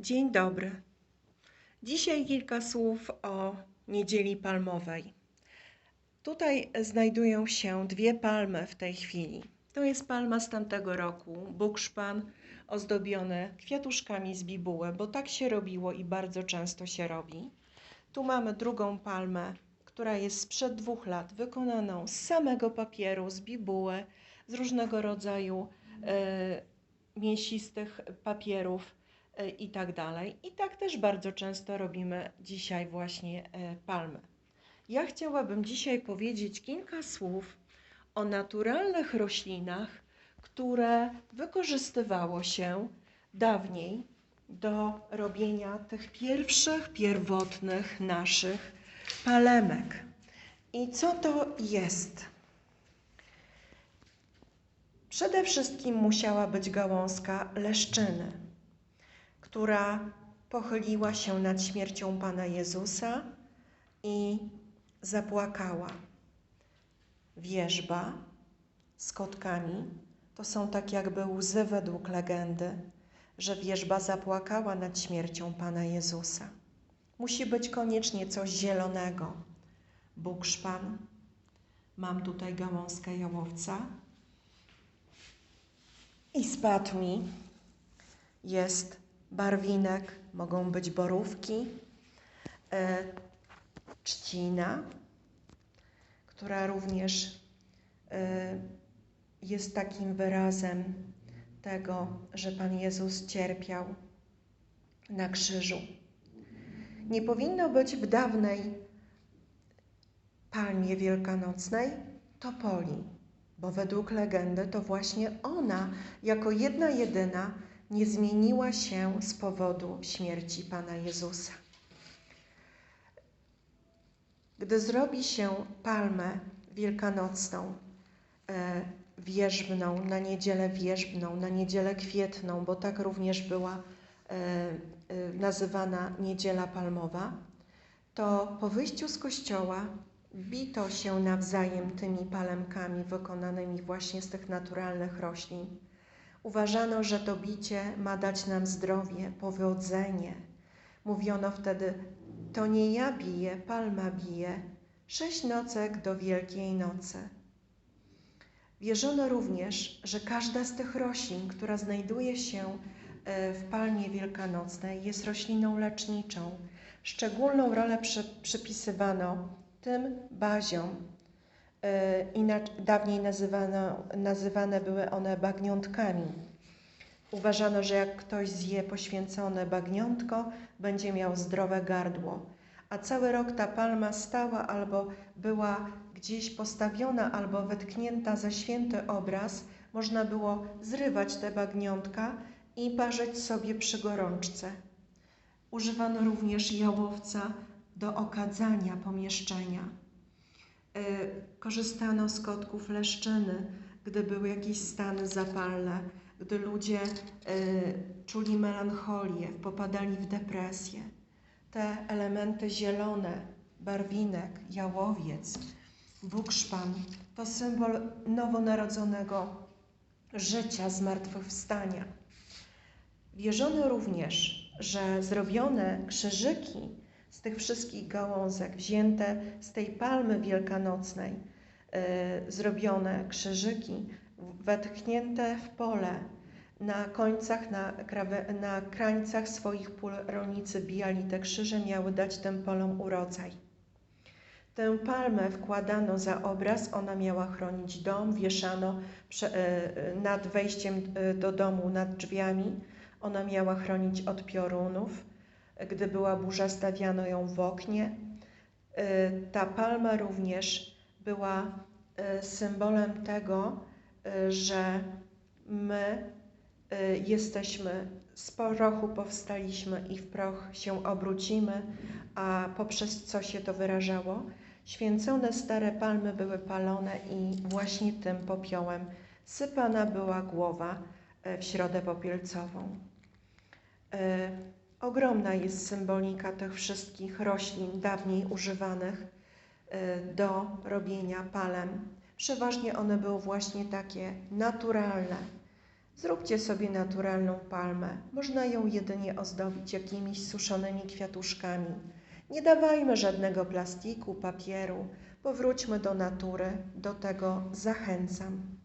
Dzień dobry. Dzisiaj kilka słów o Niedzieli Palmowej. Tutaj znajdują się dwie palmy w tej chwili. To jest palma z tamtego roku, bukszpan ozdobiony kwiatuszkami z bibuły, bo tak się robiło i bardzo często się robi. Tu mamy drugą palmę, która jest sprzed dwóch lat, wykonaną z samego papieru, z bibuły, z różnego rodzaju e, mięsistych papierów i tak dalej. I tak też bardzo często robimy dzisiaj właśnie e, palmy. Ja chciałabym dzisiaj powiedzieć kilka słów o naturalnych roślinach, które wykorzystywało się dawniej do robienia tych pierwszych, pierwotnych naszych palemek. I co to jest? Przede wszystkim musiała być gałązka leszczyny, która pochyliła się nad śmiercią Pana Jezusa i zapłakała. Wierzba z kotkami to są tak jakby łzy według legendy, że wierzba zapłakała nad śmiercią Pana Jezusa. Musi być koniecznie coś zielonego. Bukszpan. Mam tutaj gałązkę jałowca. I spadł mi. Jest barwinek, mogą być borówki, e, trzcina, która również e, jest takim wyrazem tego, że Pan Jezus cierpiał na krzyżu. Nie powinno być w dawnej palmie wielkanocnej topoli, bo według legendy to właśnie ona, jako jedna jedyna, nie zmieniła się z powodu śmierci Pana Jezusa. Gdy zrobi się palmę wielkanocną, e, wierzbną, na niedzielę wierzbną, na niedzielę kwietną, bo tak również była e, e, nazywana niedziela palmowa, to po wyjściu z kościoła bito się nawzajem tymi palemkami wykonanymi właśnie z tych naturalnych roślin. Uważano, że to bicie ma dać nam zdrowie, powodzenie. Mówiono wtedy, to nie ja biję, palma bije, sześć nocek do Wielkiej Nocy. Wierzono również, że każda z tych roślin, która znajduje się e, w palmie wielkanocnej, jest rośliną leczniczą. Szczególną rolę przy, przypisywano tym baziom. E, dawniej nazywano, nazywane były one bagniątkami. Uważano, że jak ktoś zje poświęcone bagniątko, będzie miał zdrowe gardło. A cały rok ta palma stała albo była gdzieś postawiona, albo wetknięta za święty obraz. Można było zrywać te bagniątka i parzyć sobie przy gorączce. Używano również jałowca do okadzania pomieszczenia. E, korzystano z kotków leszczyny, gdy były jakieś stany zapalne, gdy ludzie e, czuli melancholię, popadali w depresję. Te elementy zielone, barwinek, jałowiec, bukszpan to symbol nowonarodzonego życia, zmartwychwstania. Wierzono również, że zrobione krzyżyki z tych wszystkich gałązek, wzięte z tej palmy wielkanocnej, y, zrobione krzyżyki, wetknięte w pole, na końcach, na, na krańcach swoich pól rolnicy bijali te krzyże, miały dać tym polom urodzaj. Tę palmę wkładano za obraz, ona miała chronić dom, wieszano y, nad wejściem y, do domu, nad drzwiami. Ona miała chronić od piorunów. Gdy była burza, stawiano ją w oknie. Y, ta palma również była y, symbolem tego, y, że my jesteśmy z prochu powstaliśmy i w proch się obrócimy, a poprzez co się to wyrażało? Święcone stare palmy były palone i właśnie tym popiołem sypana była głowa w środę popielcową. Ogromna jest symbolika tych wszystkich roślin dawniej używanych y, do robienia palem. Przeważnie one były właśnie takie naturalne, Zróbcie sobie naturalną palmę. Można ją jedynie ozdobić jakimiś suszonymi kwiatuszkami. Nie dawajmy żadnego plastiku, papieru. Powróćmy do natury. Do tego zachęcam.